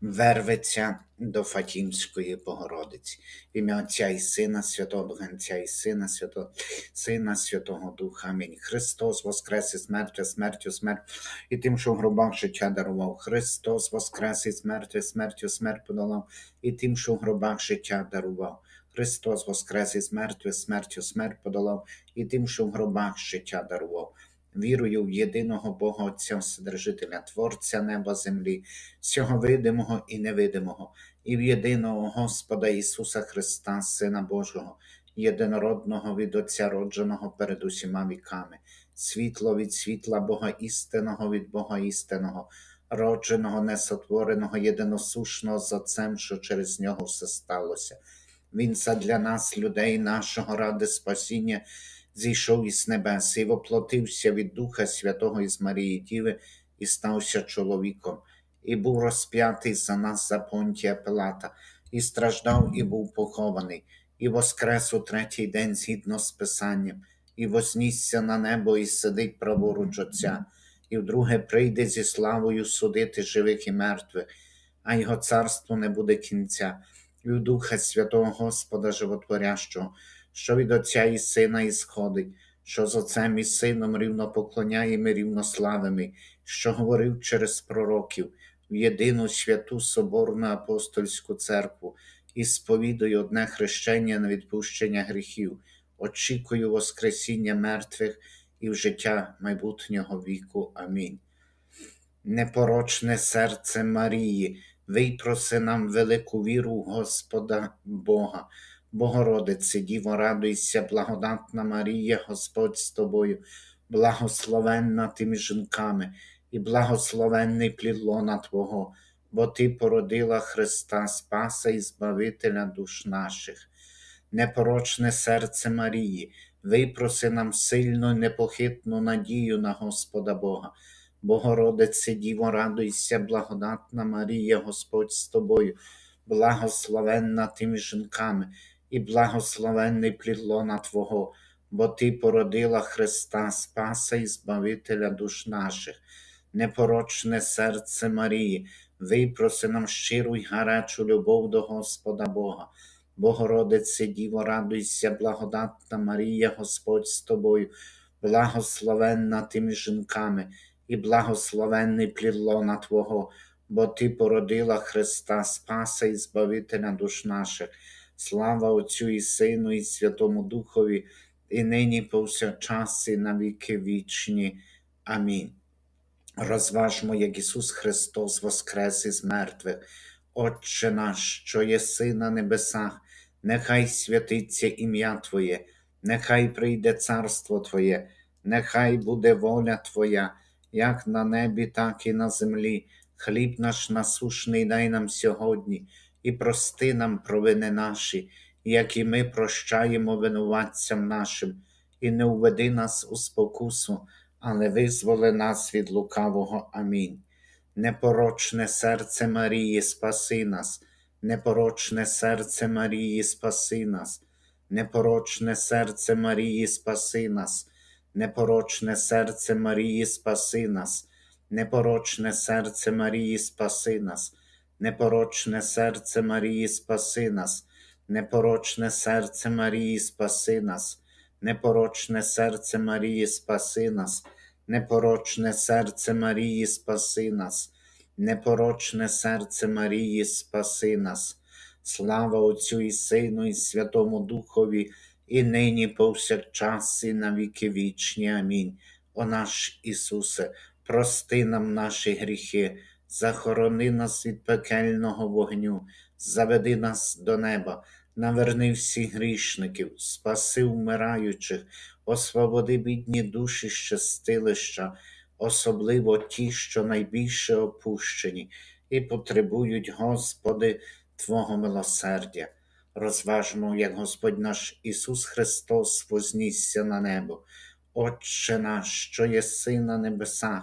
верветься до Фатімської Богородиці. В ім'я Отця і Сина, Святого Духа, і Сина, Святого Сина, Святого Духа. Амінь. Христос воскрес із мертвих, смертю, смерть, і тим, що в гробах життя дарував. Христос воскрес із мертвих, смертю, смерть подолав, і тим, що в гробах життя дарував. Христос воскрес із мертвих, смертю, смерть подолав, і тим, що в гробах життя дарував. Вірую в єдиного Бога Отця Вседержителя, Творця неба землі, всього видимого і невидимого, і в єдиного Господа Ісуса Христа, Сина Божого, єдинородного від Отця родженого перед усіма віками, світло від світла Бога істинного від Бога істинного, родженого, несотвореного, єдиносушного з Отцем, що через нього все сталося. Він задля нас, людей нашого ради спасіння, зійшов із небес і воплотився від Духа Святого із Марії Діви і стався чоловіком, і був розп'ятий за нас за понтія Пилата, і страждав, і був похований, і воскрес у третій день згідно з Писанням, і вознісся на небо, і сидить праворуч Отця, і вдруге прийде зі славою судити живих і мертвих, а його царству не буде кінця, і в Духа Святого Господа Животворящого, що від Отця і Сина ісходить, що з Отцем і Сином рівно поклоняємо, рівно що говорив через пророків в єдину святу Соборну апостольську церкву і сповідую одне хрещення на відпущення гріхів, очікую Воскресіння мертвих і в життя майбутнього віку. Амінь. Непорочне серце Марії, випроси нам велику віру Господа Бога. Богородице, Діво, радуйся, благодатна Марія, Господь з тобою, благословенна тими жінками, і благословенний плід лона Твого, бо Ти породила Христа Спаса і Збавителя душ наших. Непорочне серце Марії, випроси нам сильну і непохитну надію на Господа Бога. Богородице, Діво, радуйся, благодатна Марія, Господь з тобою, благословенна тими жінками, і благословенний плід лона Твого, бо Ти породила Христа Спаса і Збавителя душ наших. Непорочне серце Марії, випроси нам щиру й гарячу любов до Господа Бога. Богородице, Діво, радуйся, благодатна Марія, Господь з тобою, благословенна тими жінками, і благословенний плід лона Твого, бо Ти породила Христа Спаса і Збавителя душ наших. Слава Отцю і Сину, і Святому Духові, і нині повсякчас, і на віки вічні. Амінь. Розважмо, як Ісус Христос воскрес із мертвих. Отче наш, що єси на небесах, нехай святиться ім'я Твоє, нехай прийде царство Твоє, нехай буде воля Твоя, як на небі, так і на землі. Хліб наш насушний дай нам сьогодні, і прости нам провини наші, як і ми прощаємо винуватцям нашим, і не уведи нас у спокусу, але визволи нас від лукавого. Амінь. Непорочне серце Марії, спаси нас, непорочне серце Марії, спаси нас, непорочне серце Марії, спаси нас, непорочне серце Марії, спаси нас, непорочне серце Марії, спаси нас, непорочне серце Марії, спаси нас, непорочне серце Марії, спаси нас, непорочне серце Марії, спаси нас. Непорочне серце Марії, спаси нас, непорочне серце Марії, спаси нас, слава Отцю і Сину, і Святому Духові, і нині повсякчас, і на віки вічні. Амінь. О наш Ісусе, прости нам наші гріхи, захорони нас від пекельного вогню, заведи нас до неба, наверни всіх грішників, спаси вмираючих, освободи бідні душі щастилища, особливо ті, що найбільше опущені, і потребують, Господи, Твого милосердя. Розважмо, як Господь наш Ісус Христос вознісся на небо. Отче наш, що єси на небесах,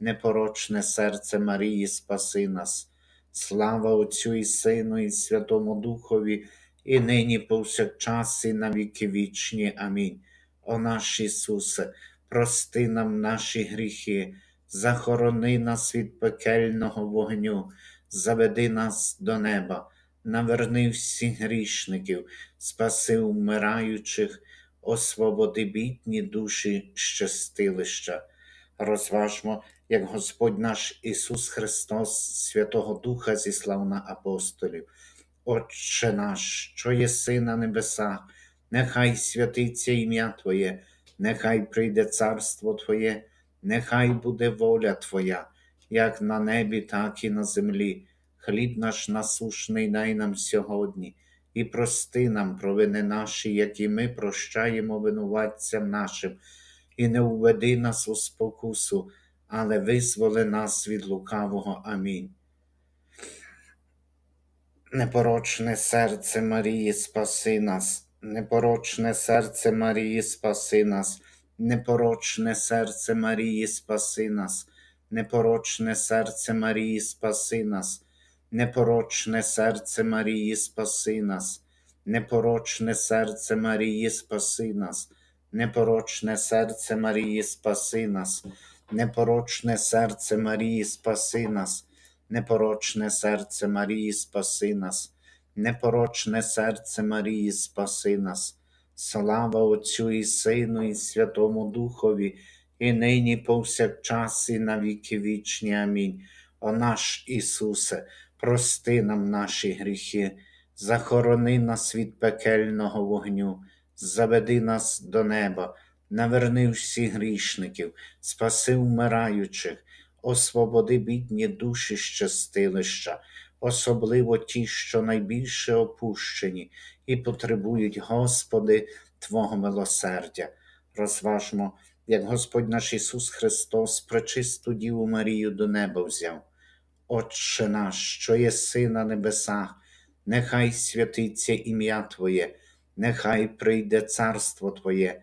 непорочне серце Марії, спаси нас. Слава Отцю і Сину, і Святому Духові, і нині повсякчас, і на віки вічні. Амінь. О наш Ісусе, прости нам наші гріхи, захорони нас від пекельного вогню, заведи нас до неба, наверни всіх грішників, спаси вмираючих, освободи бідні душі щастилища. Розважмо, як Господь наш Ісус Христос, Святого Духа зіслав на апостолів. Отче наш, що єси на небесах, нехай святиться ім'я Твоє, нехай прийде царство Твоє, нехай буде воля Твоя, як на небі, так і на землі. Хліб наш насушний дай нам сьогодні, і прости нам провини наші, як і ми прощаємо винуватцям нашим, і не введи нас у спокусу, але визволи нас від лукавого. Амінь. Непорочне серце Марії, спаси нас, непорочне серце Марії, спаси нас, непорочне серце Марії, спаси нас, непорочне серце Марії, спаси нас, непорочне серце Марії, спаси нас, непорочне серце Марії, спаси нас, непорочне серце Марії, спаси нас, непорочне серце Марії, спаси нас непорочне серце Марії, спаси нас, непорочне серце Марії, спаси нас, слава Отцю і Сину, і Святому Духові, і нині повсякчас, і на віки вічні. Амінь. О наш Ісусе, прости нам наші гріхи, захорони нас від пекельного вогню, заведи нас до неба, наверни всіх грішників, спаси вмираючих освободи бідні душі щастилища, особливо ті, що найбільше опущені і потребують, Господи, Твого милосердя. Розважмо, як Господь наш Ісус Христос пречисту Діву Марію до неба взяв. Отче наш, що єси на небесах, нехай святиться ім'я Твоє, нехай прийде царство Твоє,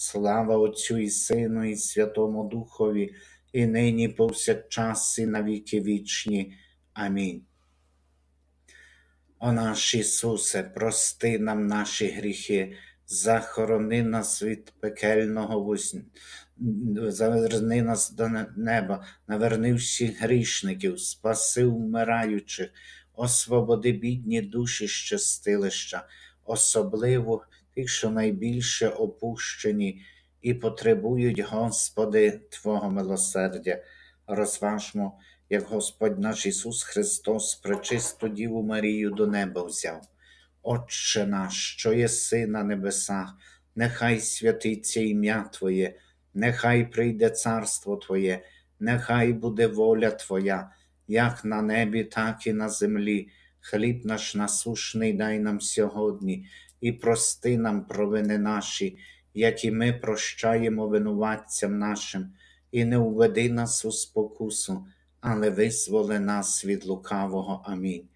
Слава Отцю і Сину, і Святому Духові і нині повсякчас, і на віки вічні. Амінь. О наш Ісусе, прости нам наші гріхи, захорони нас від пекельного вузня, заверни нас до неба, наверни всіх грішників, спаси вмираючих, освободи бідні душі щастилища, особливо тих, що найбільше опущені і потребують, Господи, Твого милосердя. Розважмо, як Господь наш Ісус Христос, пречисту Діву Марію до неба взяв. Отче наш, що єси на небесах, нехай святиться ім'я Твоє, нехай прийде царство Твоє, нехай буде воля Твоя, як на небі, так і на землі. Хліб наш насушний дай нам сьогодні і прости нам провини наші, як і ми прощаємо винуватцям нашим, і не уведи нас у спокусу, але визволи нас від лукавого. Амінь.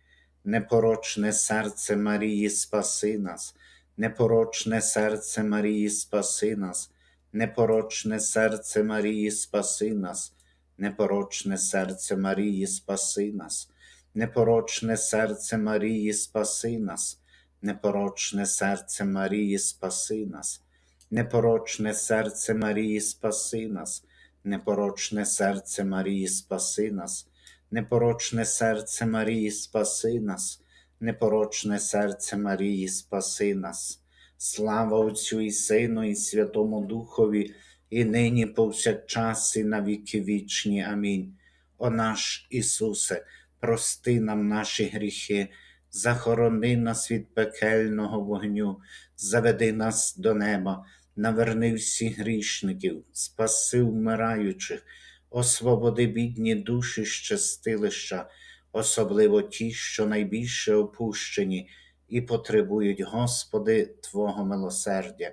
Непорочне серце Марії, спаси нас, непорочне серце Марії, спаси нас, непорочне серце Марії, спаси нас, непорочне серце Марії, спаси нас, непорочне серце Марії, спаси нас, непорочне серце Марії, спаси нас, непорочне серце Марії, спаси нас, непорочне серце Марії, спаси нас, непорочне серце Марії, спаси нас, непорочне серце Марії, спаси нас. Слава Отцю і Сину, і Святому Духові, і нині повсякчас, і на віки вічні. Амінь. О наш Ісусе, прости нам наші гріхи, захорони нас від пекельного вогню, заведи нас до неба, наверни всіх грішників, спаси вмираючих, освободи бідні душі щастилища, особливо ті, що найбільше опущені і потребують, Господи, Твого милосердя.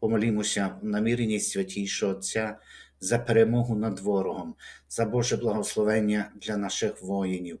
Помолімося в наміренні святійшого Отця за перемогу над ворогом, за Боже благословення для наших воїнів,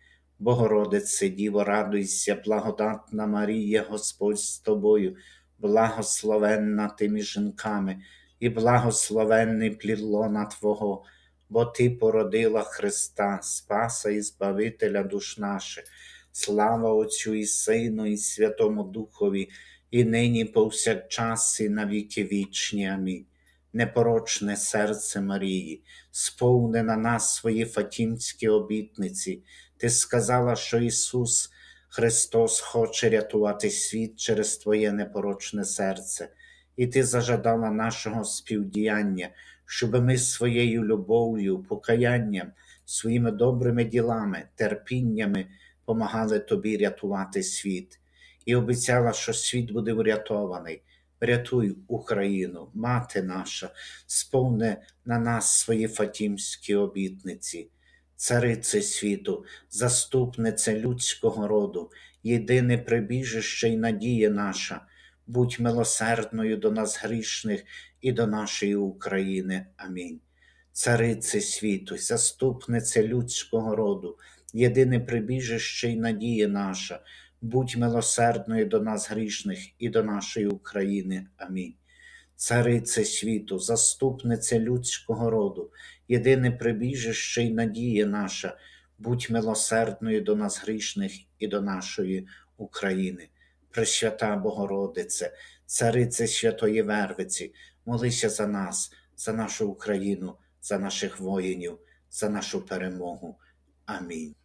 Богородице, Діво, радуйся, благодатна Марія, Господь з тобою, благословенна ти між жінками, і благословенний плід лона Твого, бо Ти породила Христа, Спаса і Збавителя душ наших. Слава Отцю і Сину, і Святому Духові, і нині повсякчас, і на віки вічні. Амінь. Непорочне серце Марії, сповни на нас свої фатімські обітниці. Ти сказала, що Ісус Христос хоче рятувати світ через Твоє непорочне серце, і Ти зажадала нашого співдіяння, щоб ми своєю любов'ю, покаянням, своїми добрими ділами, терпіннями помагали Тобі рятувати світ, і обіцяла, що світ буде врятований. Врятуй Україну, мати наша, сповни на нас свої фатімські обітниці, царице світу, заступнице людського роду, єдине прибіжище й надія наша, будь милосердною до нас грішних і до нашої України. Амінь. Царице світу, заступнице людського роду, єдине прибіжище й надія наша, будь милосердною до нас грішних і до нашої України. Амінь. Царице світу, заступнице людського роду, єдине прибіжище й надія наша, будь милосердною до нас грішних і до нашої України. Пресвята Богородице, царице Святої Вервиці, молися за нас, за нашу Україну, за наших воїнів, за нашу перемогу. Амінь.